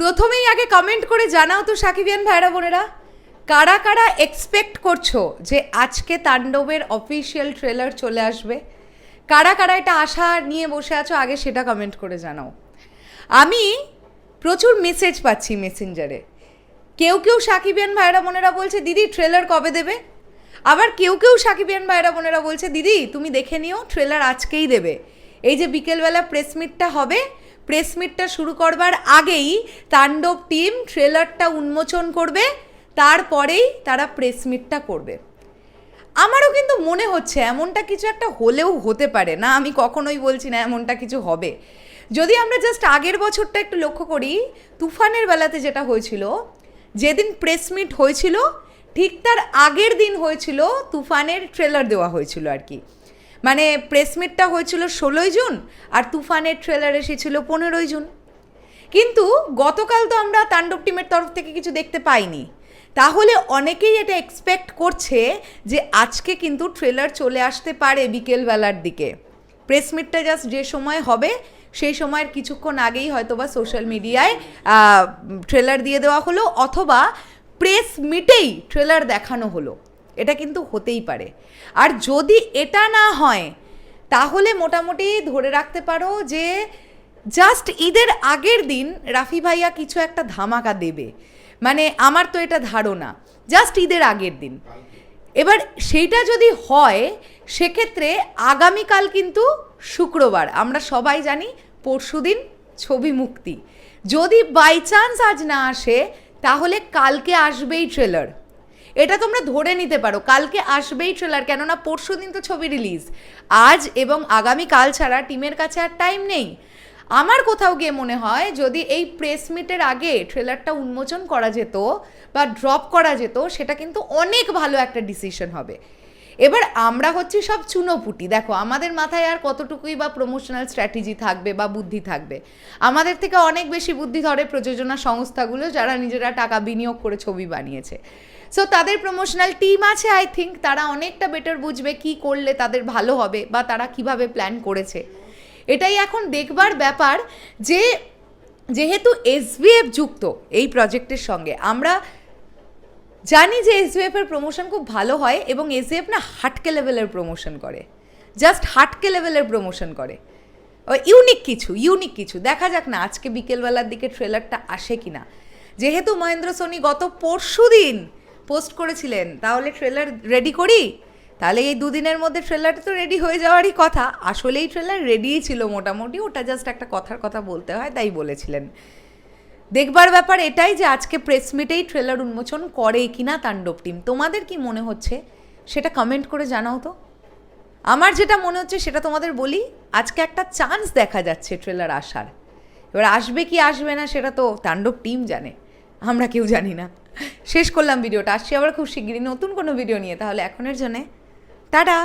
প্রথমেই আগে কমেন্ট করে জানাও তো সাকিবিয়ান ভাইরা বোনেরা। কারা কারা এক্সপেক্ট করছ যে আজকে তাণ্ডবের অফিসিয়াল ট্রেলার চলে আসবে? কারা কারা এটা আশা নিয়ে বসে আছো? আগে সেটা কমেন্ট করে জানাও। আমি প্রচুর মেসেজ পাচ্ছি মেসেঞ্জারে কেউ কেউ সাকিবিয়ান ভাইরা বোনেরা বলছে, দিদি ট্রেলার কবে দেবে? আবার কেউ কেউ সাকিবিয়ান ভাইরা বোনেরা বলছে, দিদি, তুমি দেখে নিও ট্রেলার আজকেই দেবে। এই যে বিকেলবেলা প্রেস মিটটা হবে প্রেস মিটটা শুরু করবার আগেই তাণ্ডব টিম ট্রেলারটা উন্মোচন করবে, তারপরেই তারা প্রেসমিটটা করবে। আমারও কিন্তু মনে হচ্ছে এমনটা কিছু একটা হলেও হতে পারে। না, আমি কখনোই বলছি না এমনটা কিছু হবে। যদি আমরা জাস্ট আগের বছরটা একটু লক্ষ্য করি, তুফানের বেলাতে যেটা হয়েছিল, যেদিন প্রেস মিট হয়েছিল, ঠিক তার আগের দিন হয়েছিল তুফানের ট্রেলার দেওয়া হয়েছিল আর কি। মানে প্রেসমিটটা হয়েছিল ষোলোই জুন আর তুফানের ট্রেলার এসেছিল পনেরোই জুন। কিন্তু গতকাল তো আমরা তাণ্ডব টিমের তরফ থেকে কিছু দেখতে পাইনি। তাহলে অনেকেই এটা এক্সপেক্ট করছে যে আজকে কিন্তু ট্রেলার চলে আসতে পারে বিকেলবেলার দিকে। প্রেস মিটটা জাস্ট যে সময় হবে, সেই সময়ের কিছুক্ষণ আগেই হয়তো বা সোশ্যাল মিডিয়ায় ট্রেলার দিয়ে দেওয়া হলো, অথবা প্রেস মিটেই ট্রেলার দেখানো হলো। এটা কিন্তু হতেই পারে। আর যদি এটা না হয়, তাহলে মোটামুটি ধরে রাখতে পারো যে জাস্ট ঈদের আগের দিন রাফি ভাইয়া কিছু একটা ধামাকা দেবে। মানে আমার তো এটা ধারণা জাস্ট ঈদের আগের দিন। এবার সেইটা যদি হয়, সেক্ষেত্রে আগামীকাল কিন্তু শুক্রবার, আমরা সবাই জানি পরশুদিন ছবি মুক্তি। যদি বাই চান্স আজ না আসে, তাহলে কালকে আসবেই ট্রেলার এটা তোমরা ধরে নিতে পারো, কালকে আসবেই ট্রেলার কেননা পরশু দিন তো ছবি রিলিজ আজ এবং আগামী কাল ছাড়া টিমের কাছে আর টাইম নেই। আমার কোথাও গিয়ে মনে হয়, যদি এই প্রেস মিটের আগে ট্রেলারটা উন্মোচন করা যেত বা ড্রপ করা যেত, সেটা কিন্তু অনেক ভালো একটা ডিসিশন হবে। এবার আমরা হচ্ছি সব চুনোপুটি। দেখো, আমাদের মাথায় আর কতটুকুই বা প্রমোশনাল স্ট্র্যাটেজি থাকবে বা বুদ্ধি থাকবে? আমাদের থেকে অনেক বেশি বুদ্ধি ধরে প্রযোজনা সংস্থাগুলো যারা নিজেরা টাকা বিনিয়োগ করে ছবি বানিয়েছে। সো তাদের প্রমোশনাল টিম আছে আই থিঙ্ক তারা অনেকটা বেটার বুঝবে কি করলে তাদের ভালো হবে বা তারা কীভাবে প্ল্যান করেছে। এটাই এখন দেখবার ব্যাপার যে, যেহেতু এসবিএফ যুক্ত এই প্রজেক্টের সঙ্গে, আমরা জানি যে এসবিএফ এর প্রমোশন খুব ভালো হয় এবং এসবিএফ না হাটকে লেভেলের প্রমোশন করে। জাস্ট হাটকে লেভেলের প্রমোশন করে। ইউনিক কিছু ইউনিক কিছু। দেখা যাক না আজকে বিকেলবেলার দিকে ট্রেলারটা আসে কি না যেহেতু মহেন্দ্র সোনি গত পরশু দিন পোস্ট করেছিলেন, তাহলে ট্রেলার রেডি করি? তাহলে এই দুদিনের মধ্যে ট্রেলারটা তো রেডি হয়ে যাওয়ারই কথা। আসলেই ট্রেলার রেডিই ছিল মোটামুটি, ওটা জাস্ট একটা কথার কথা বলতে হয়, তাই বলেছিলেন। দেখবার ব্যাপার এটাই যে আজকে প্রেস মিটেই ট্রেলার উন্মোচন করে কিনা তাণ্ডব টিম তোমাদের কি মনে হচ্ছে? সেটা কমেন্ট করে জানাও তো। আমার যেটা মনে হচ্ছে সেটা তোমাদের বলি, আজকে একটা চান্স দেখা যাচ্ছে ট্রেলার আসার। এবার আসবে কি আসবে না সেটা তো তাণ্ডব টিম জানে। আমরা কেউ জানি না। শেষ করলাম ভিডিওটা। আসছি আবার খুব শিগগিরই নতুন কোনো ভিডিও নিয়ে। তাহলে এখনের জন্যে, টাটা!